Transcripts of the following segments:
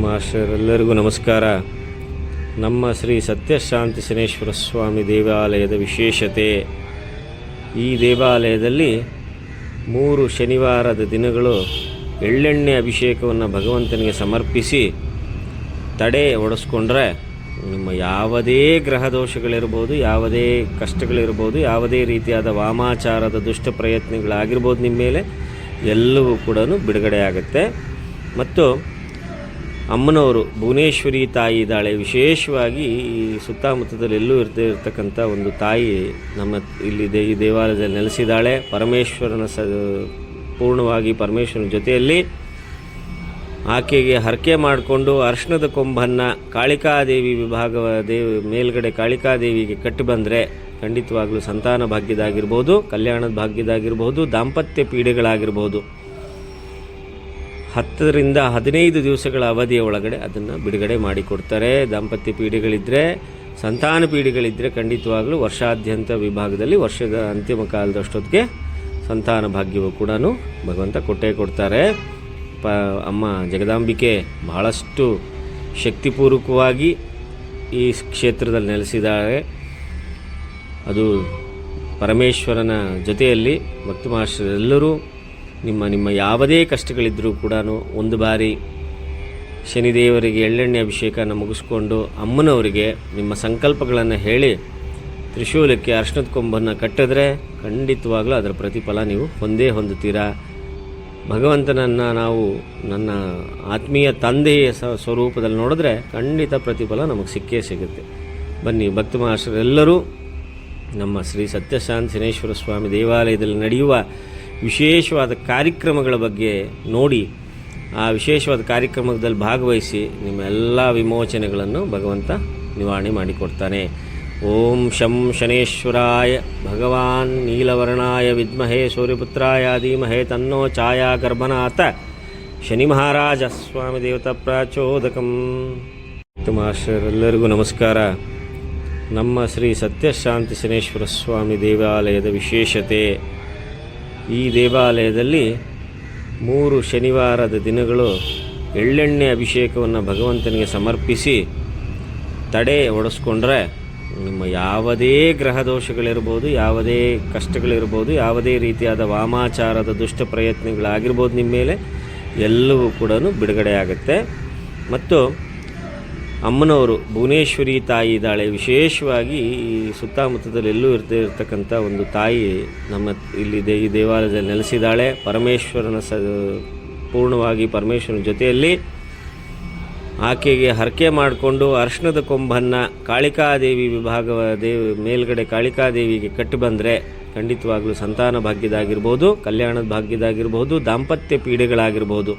ಮಾಸ್ಟರೆಲ್ಲರಿಗೂ ನಮಸ್ಕಾರ. ನಮ್ಮ ಶ್ರೀ ಸತ್ಯಶಾಂತಿ ಶನೇಶ್ವರ ಸ್ವಾಮಿ ದೇವಾಲಯದ ವಿಶೇಷತೆ. ಈ ದೇವಾಲಯದಲ್ಲಿ ಮೂರು ಶನಿವಾರದ ದಿನಗಳು ಎಳ್ಳೆಣ್ಣೆ ಅಭಿಷೇಕವನ್ನು ಭಗವಂತನಿಗೆ ಸಮರ್ಪಿಸಿ ತಡೆ ಒಡಿಸ್ಕೊಂಡ್ರೆ ನಿಮ್ಮ ಯಾವುದೇ ಗ್ರಹ ದೋಷಗಳಿರ್ಬೋದು, ಯಾವುದೇ ಕಷ್ಟಗಳಿರ್ಬೋದು, ಯಾವುದೇ ರೀತಿಯಾದ ವಾಮಾಚಾರದ ದುಷ್ಟ ಪ್ರಯತ್ನಗಳಾಗಿರ್ಬೋದು ನಿಮ್ಮ ಮೇಲೆ ಎಲ್ಲವೂ ಕೂಡ ಬಿಡುಗಡೆ ಆಗುತ್ತೆ ಮತ್ತು ಅಮ್ಮನವರು ಭುವನೇಶ್ವರಿ ತಾಯಿ ಇದ್ದಾಳೆ. ವಿಶೇಷವಾಗಿ ಈ ಸುತ್ತಮುತ್ತದಲ್ಲಿ ಎಲ್ಲೂ ಇರದೇ ಇರ್ತಕ್ಕಂಥ ಒಂದು ತಾಯಿ ನಮ್ಮ ಇಲ್ಲಿ ದೇ, ಈ ದೇವಾಲಯದಲ್ಲಿ ನೆಲೆಸಿದ್ದಾಳೆ. ಪರಮೇಶ್ವರನ ಸ, ಪೂರ್ಣವಾಗಿ ಪರಮೇಶ್ವರನ ಜೊತೆಯಲ್ಲಿ ಆಕೆಗೆ ಹರಕೆ ಮಾಡಿಕೊಂಡು ಅರ್ಶನದ ಕೊಂಬನ್ನು ಕಾಳಿಕಾದೇವಿ ವಿಭಾಗ ದೇವಿ ಮೇಲ್ಗಡೆ ಕಾಳಿಕಾದೇವಿಗೆ ಕಟ್ಟಿ ಬಂದರೆ ಖಂಡಿತವಾಗ್ಲೂ ಸಂತಾನ ಭಾಗ್ಯದಾಗಿರ್ಬೋದು, ಕಲ್ಯಾಣದ ಭಾಗ್ಯದಾಗಿರ್ಬೋದು, ದಾಂಪತ್ಯ ಪೀಡೆಗಳಾಗಿರ್ಬೋದು. ಹತ್ತರಿಂದ ಹದಿನೈದು ದಿವಸಗಳ ಅವಧಿಯ ಒಳಗಡೆ ಅದನ್ನು ಬಿಡುಗಡೆ ಮಾಡಿಕೊಡ್ತಾರೆ. ದಾಂಪತ್ಯ ಪೀಡೆಗಳಿದ್ದರೆ ಸಂತಾನ ಪೀಡೆಗಳಿದ್ದರೆ ಖಂಡಿತವಾಗಲೂ ವರ್ಷಾದ್ಯಂತ ವಿಭಾಗದಲ್ಲಿ ವರ್ಷದ ಅಂತಿಮ ಕಾಲದಷ್ಟೊತ್ತಿಗೆ ಸಂತಾನ ಭಾಗ್ಯವು ಕೂಡ ಭಗವಂತ ಕೊಟ್ಟೇ ಕೊಡ್ತಾರೆ. ಪ, ಅಮ್ಮ ಜಗದಾಂಬಿಕೆ ಬಹಳಷ್ಟು ಶಕ್ತಿಪೂರ್ವಕವಾಗಿ ಈ ಕ್ಷೇತ್ರದಲ್ಲಿ ನೆಲೆಸಿದ್ದಾರೆ. ಅದು ಪರಮೇಶ್ವರನ ಜೊತೆಯಲ್ಲಿ ಭಕ್ತ ಮಹಾರಾಷ್ಟ್ರರೆಲ್ಲರೂ ನಿಮ್ಮ ನಿಮ್ಮ ಯಾವುದೇ ಕಷ್ಟಗಳಿದ್ದರೂ ಕೂಡ ಒಂದು ಬಾರಿ ಶನಿದೇವರಿಗೆ ಎಳ್ಳೆಣ್ಣೆ ಅಭಿಷೇಕನ ಮುಗಿಸ್ಕೊಂಡು ಅಮ್ಮನವರಿಗೆ ನಿಮ್ಮ ಸಂಕಲ್ಪಗಳನ್ನು ಹೇಳಿ ತ್ರಿಶೂಲಕ್ಕೆ ಅರ್ಶನದ ಕೊಂಬನ್ನು ಕಟ್ಟಿದ್ರೆ ಖಂಡಿತವಾಗಲೂ ಅದರ ಪ್ರತಿಫಲ ನೀವು ಹೊಂದೇ ಹೊಂದುತ್ತೀರಾ? ಭಗವಂತನನ್ನು ನಾವು ನನ್ನ ಆತ್ಮೀಯ ತಂದೆಯ ಸ್ವರೂಪದಲ್ಲಿ ನೋಡಿದ್ರೆ ಖಂಡಿತ ಪ್ರತಿಫಲ ನಮಗೆ ಸಿಕ್ಕೇ ಸಿಗುತ್ತೆ. ಬನ್ನಿ, ಭಕ್ತ ಮಹಾಶರೆಲ್ಲರೂ ನಮ್ಮ ಶ್ರೀ ಸತ್ಯಶಾಂತ ಸಿನೇಶ್ವರ ಸ್ವಾಮಿ ದೇವಾಲಯದಲ್ಲಿ ನಡೆಯುವ ವಿಶೇಷವಾದ ಕಾರ್ಯಕ್ರಮಗಳ ಬಗ್ಗೆ ನೋಡಿ ಆ ವಿಶೇಷವಾದ ಕಾರ್ಯಕ್ರಮದಲ್ಲಿ ಭಾಗವಹಿಸಿ ನಿಮ್ಮೆಲ್ಲ ವಿಮೋಚನೆಗಳನ್ನು ಭಗವಂತ ನಿವಾರಣೆ ಮಾಡಿಕೊಡ್ತಾನೆ. ಓಂ ಶಂ ಶನೇಶ್ವರಾಯ ಭಗವಾನ್ ನೀಲವರ್ಣಾಯ ವಿದ್ಮಹೇ ಸೂರ್ಯಪುತ್ರಾಯ ಧೀಮಹೇ ತನ್ನೋ ಛಾಯಾ ಗರ್ಭನಾಥ ಶನಿ ಮಹಾರಾಜ ಸ್ವಾಮಿ ದೇವತಾ ಪ್ರಾಚೋದಕಂ. ಮಾಸ್ಟರೆಲ್ಲರಿಗೂ ನಮಸ್ಕಾರ. ನಮ್ಮ ಶ್ರೀ ಸತ್ಯಶಾಂತಿ ಶನೇಶ್ವರ ಸ್ವಾಮಿ ದೇವಾಲಯದ ವಿಶೇಷತೆ ಈ ದೇವಾಲಯದಲ್ಲಿ ಮೂರು ಶನಿವಾರದ ದಿನಗಳು ಎಳ್ಳೆಣ್ಣೆ ಅಭಿಷೇಕವನ್ನು ಭಗವಂತನಿಗೆ ಸಮರ್ಪಿಸಿ ತಡೆ ಒಡಿಸ್ಕೊಂಡ್ರೆ ನಿಮ್ಮ ಯಾವುದೇ ಗ್ರಹ ದೋಷಗಳಿರ್ಬೋದು, ಯಾವುದೇ ಕಷ್ಟಗಳಿರ್ಬೋದು, ಯಾವುದೇ ರೀತಿಯಾದ ವಾಮಾಚಾರದ ದುಷ್ಟ ಪ್ರಯತ್ನಗಳಾಗಿರ್ಬೋದು ನಿಮ್ಮ ಮೇಲೆ, ಎಲ್ಲವೂ ಕೂಡ ಬಿಡುಗಡೆ ಆಗುತ್ತೆ ಮತ್ತು ಅಮ್ಮನವರು ಭುವನೇಶ್ವರಿ ತಾಯಿ ಇದ್ದಾಳೆ. ವಿಶೇಷವಾಗಿ ಈ ಸುತ್ತಮುತ್ತದಲ್ಲಿ ಎಲ್ಲೂ ಇರದೇ ಇರ್ತಕ್ಕಂಥ ಒಂದು ತಾಯಿ ನಮ್ಮ ಇಲ್ಲಿ ದೇ, ಈ ದೇವಾಲಯದಲ್ಲಿ ನೆಲೆಸಿದ್ದಾಳೆ. ಪರಮೇಶ್ವರನ ಸ, ಪೂರ್ಣವಾಗಿ ಪರಮೇಶ್ವರನ ಜೊತೆಯಲ್ಲಿ ಆಕೆಗೆ ಹರಕೆ ಮಾಡಿಕೊಂಡು ಅರ್ಶನದ ಕೊಂಬನ್ನು ಕಾಳಿಕಾದೇವಿ ವಿಭಾಗ ದೇವಿ, ಮೇಲ್ಗಡೆ ಕಾಳಿಕಾದೇವಿಗೆ ಕಟ್ಟಿ ಬಂದರೆ ಖಂಡಿತವಾಗಲೂ ಸಂತಾನ ಭಾಗ್ಯದಾಗಿರ್ಬೋದು, ಕಲ್ಯಾಣದ ಭಾಗ್ಯದಾಗಿರ್ಬೋದು, ದಾಂಪತ್ಯ ಪೀಡೆಗಳಾಗಿರ್ಬೋದು.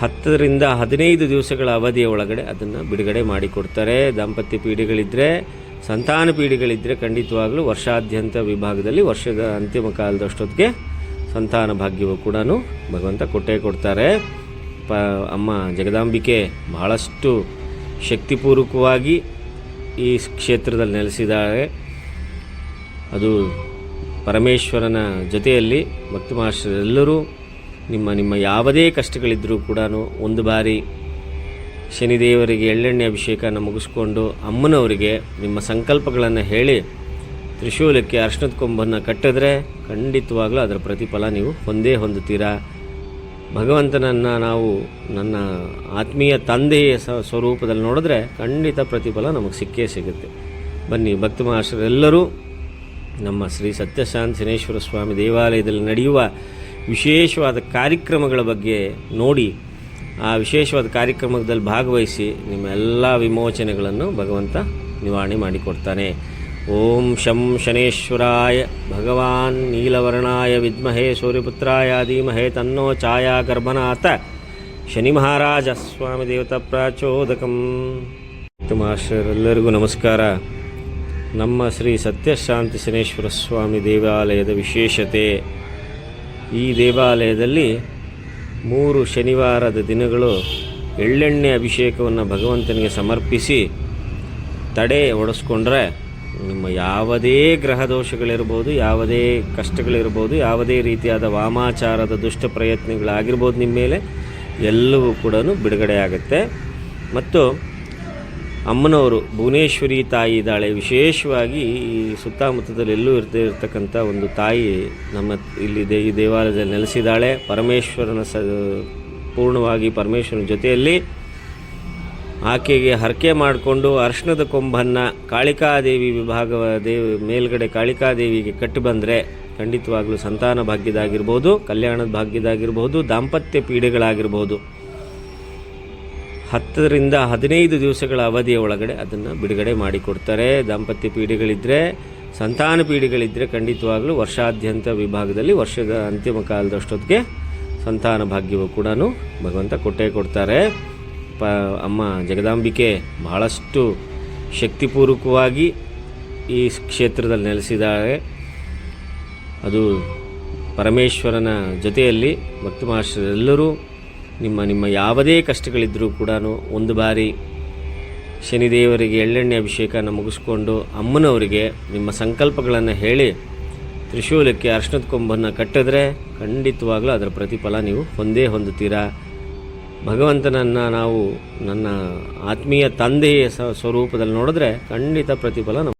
ಹತ್ತರಿಂದ ಹದಿನೈದು ದಿವಸಗಳ ಅವಧಿಯ ಒಳಗಡೆ ಅದನ್ನು ಬಿಡುಗಡೆ ಮಾಡಿಕೊಡ್ತಾರೆ. ದಾಂಪತ್ಯ ಪೀಡಿಗಳಿದ್ದರೆ ಸಂತಾನ ಪೀಡಿಗಳಿದ್ದರೆ ಖಂಡಿತವಾಗಲೂ ವರ್ಷಾದ್ಯಂತ ವಿಭಾಗದಲ್ಲಿ ವರ್ಷದ ಅಂತಿಮ ಕಾಲದಷ್ಟೊತ್ತಿಗೆ ಸಂತಾನ ಭಾಗ್ಯವು ಕೂಡ ಭಗವಂತ ಕೊಟ್ಟೇ ಕೊಡ್ತಾರೆ. ಪ, ಅಮ್ಮ ಜಗದಾಂಬಿಕೆ ಬಹಳಷ್ಟು ಶಕ್ತಿಪೂರ್ವಕವಾಗಿ ಈ ಕ್ಷೇತ್ರದಲ್ಲಿ ನೆಲೆಸಿದ್ದಾರೆ. ಅದು ಪರಮೇಶ್ವರನ ಜೊತೆಯಲ್ಲಿ ಭಕ್ತ ಮಹಾರಾಷ್ಟ್ರರೆಲ್ಲರೂ ನಿಮ್ಮ ನಿಮ್ಮ ಯಾವುದೇ ಕಷ್ಟಗಳಿದ್ದರೂ ಕೂಡ ಒಂದು ಬಾರಿ ಶನಿದೇವರಿಗೆ ಎಳ್ಳೆಣ್ಣೆ ಅಭಿಷೇಕನ ಮುಗಿಸ್ಕೊಂಡು ಅಮ್ಮನವರಿಗೆ ನಿಮ್ಮ ಸಂಕಲ್ಪಗಳನ್ನು ಹೇಳಿ ತ್ರಿಶೂಲಕ್ಕೆ ಅರ್ಶನದ ಕೊಂಬನ್ನು ಕಟ್ಟಿದ್ರೆ ಖಂಡಿತವಾಗಲೂ ಅದರ ಪ್ರತಿಫಲ ನೀವು ಹೊಂದೇ ಹೊಂದುತ್ತೀರಾ? ಭಗವಂತನನ್ನು ನಾವು ನನ್ನ ಆತ್ಮೀಯ ತಂದೆಯ ಸ್ವರೂಪದಲ್ಲಿ ನೋಡಿದ್ರೆ ಖಂಡಿತ ಪ್ರತಿಫಲ ನಮಗೆ ಸಿಕ್ಕೇ ಸಿಗುತ್ತೆ. ಬನ್ನಿ, ಭಕ್ತ ಮಹಾಶರೆಲ್ಲರೂ ನಮ್ಮ ಶ್ರೀ ಸತ್ಯಶಾಂತ ಶನೇಶ್ವರ ಸ್ವಾಮಿ ದೇವಾಲಯದಲ್ಲಿ ನಡೆಯುವ ವಿಶೇಷವಾದ ಕಾರ್ಯಕ್ರಮಗಳ ಬಗ್ಗೆ ನೋಡಿ ಆ ವಿಶೇಷವಾದ ಕಾರ್ಯಕ್ರಮದಲ್ಲಿ ಭಾಗವಹಿಸಿ ನಿಮ್ಮ ಎಲ್ಲ ವಿಮೋಚನೆಗಳನ್ನು ಭಗವಂತ ನಿವಾರಣೆ ಮಾಡಿಕೊಡ್ತಾನೆ. ಓಂ ಶಂ ಶನೇಶ್ವರಾಯ ಭಗವಾನ್ ನೀಲವರ್ಣಾಯ ವಿದ್ಮಹೇ ಸೂರ್ಯಪುತ್ರಾಯ ಧೀಮಹೇ ತನ್ನೋ ಛಾಯಾ ಗರ್ಭನಾಥ ಶನಿ ಮಹಾರಾಜ ಸ್ವಾಮಿ ದೇವತಾ ಪ್ರಾಚೋದಕಂ. ಮಾಸ್ಟರೆಲ್ಲರಿಗೂ ನಮಸ್ಕಾರ. ನಮ್ಮ ಶ್ರೀ ಸತ್ಯಶಾಂತಿ ಶನೇಶ್ವರ ಸ್ವಾಮಿ ದೇವಾಲಯದ ವಿಶೇಷತೆ ಈ ದೇವಾಲಯದಲ್ಲಿ ಮೂರು ಶನಿವಾರದ ದಿನಗಳು ಎಳ್ಳೆಣ್ಣೆ ಅಭಿಷೇಕವನ್ನು ಭಗವಂತನಿಗೆ ಸಮರ್ಪಿಸಿ ತಡೆ ಒಡಿಸ್ಕೊಂಡ್ರೆ ನಿಮ್ಮ ಯಾವುದೇ ಗ್ರಹ ದೋಷಗಳಿರ್ಬೋದು, ಯಾವುದೇ ಕಷ್ಟಗಳಿರ್ಬೋದು, ಯಾವುದೇ ರೀತಿಯಾದ ವಾಮಾಚಾರದ ದುಷ್ಟ ಪ್ರಯತ್ನಗಳಾಗಿರ್ಬೋದು ನಿಮ್ಮ ಮೇಲೆ, ಎಲ್ಲವೂ ಕೂಡ ಬಿಡುಗಡೆ ಆಗುತ್ತೆ. ಮತ್ತು ಅಮ್ಮನವರು ಭುವನೇಶ್ವರಿ ತಾಯಿ ಇದ್ದಾಳೆ. ವಿಶೇಷವಾಗಿ ಈ ಸುತ್ತಮುತ್ತದಲ್ಲಿ ಎಲ್ಲೂ ಇರ್ದೇ ಇರ್ತಕ್ಕಂಥ ಒಂದು ತಾಯಿ ನಮ್ಮ ಇಲ್ಲಿ ದೇ, ಈ ದೇವಾಲಯದಲ್ಲಿ ನೆಲೆಸಿದ್ದಾಳೆ. ಪರಮೇಶ್ವರನ ಸ, ಪೂರ್ಣವಾಗಿ ಪರಮೇಶ್ವರನ ಜೊತೆಯಲ್ಲಿ ಆಕೆಗೆ ಹರಕೆ ಮಾಡಿಕೊಂಡು ಅರ್ಶನದ ಕೊಂಬನ್ನು ಕಾಳಿಕಾದೇವಿ ವಿಭಾಗವ ದೇವಿ ಮೇಲ್ಗಡೆ ಕಾಳಿಕಾದೇವಿಗೆ ಕಟ್ಟಿ ಬಂದರೆ ಖಂಡಿತವಾಗಲೂ ಸಂತಾನ ಭಾಗ್ಯದಾಗಿರ್ಬೋದು, ಕಲ್ಯಾಣದ ಭಾಗ್ಯದಾಗಿರ್ಬೋದು, ದಾಂಪತ್ಯ ಪೀಡೆಗಳಾಗಿರ್ಬೋದು. ಹತ್ತರಿಂದ ಹದಿನೈದು ದಿವಸಗಳ ಅವಧಿಯ ಒಳಗಡೆ ಅದನ್ನು ಬಿಡುಗಡೆ ಮಾಡಿಕೊಡ್ತಾರೆ. ದಾಂಪತ್ಯ ಪೀಡಿಗಳಿದ್ದರೆ ಸಂತಾನ ಪೀಡಿಗಳಿದ್ದರೆ ಖಂಡಿತವಾಗಲೂ ವರ್ಷಾದ್ಯಂತ ವಿಭಾಗದಲ್ಲಿ ವರ್ಷದ ಅಂತಿಮ ಕಾಲದಷ್ಟೊತ್ತಿಗೆ ಸಂತಾನ ಭಾಗ್ಯವು ಕೂಡ ಭಗವಂತ ಕೊಟ್ಟೇ ಕೊಡ್ತಾರೆ. ಪ, ಅಮ್ಮ ಜಗದಾಂಬಿಕೆ ಬಹಳಷ್ಟು ಶಕ್ತಿಪೂರ್ವಕವಾಗಿ ಈ ಕ್ಷೇತ್ರದಲ್ಲಿ ನೆಲೆಸಿದ್ದಾರೆ. ಅದು ಪರಮೇಶ್ವರನ ಜೊತೆಯಲ್ಲಿ ಭಕ್ತಮಾಶ್ರರೆಲ್ಲರೂ ನಿಮ್ಮ ನಿಮ್ಮ ಯಾವುದೇ ಕಷ್ಟಗಳಿದ್ದರೂ ಕೂಡ ಒಂದು ಬಾರಿ ಶನಿದೇವರಿಗೆ ಎಳ್ಳೆಣ್ಣೆ ಅಭಿಷೇಕನ ಮುಗಿಸ್ಕೊಂಡು ಅಮ್ಮನವರಿಗೆ ನಿಮ್ಮ ಸಂಕಲ್ಪಗಳನ್ನು ಹೇಳಿ ತ್ರಿಶೂಲಕ್ಕೆ ಅರ್ಶನದ ಕೊಂಬನ್ನು ಕಟ್ಟಿದ್ರೆ ಖಂಡಿತವಾಗಲೂ ಅದರ ಪ್ರತಿಫಲ ನೀವು ಹೊಂದೇ ಹೊಂದುತ್ತೀರಾ? ಭಗವಂತನನ್ನು ನಾವು ನನ್ನ ಆತ್ಮೀಯ ತಂದೆಯ ಸ್ವರೂಪದಲ್ಲಿ ನೋಡಿದ್ರೆ ಖಂಡಿತ ಪ್ರತಿಫಲ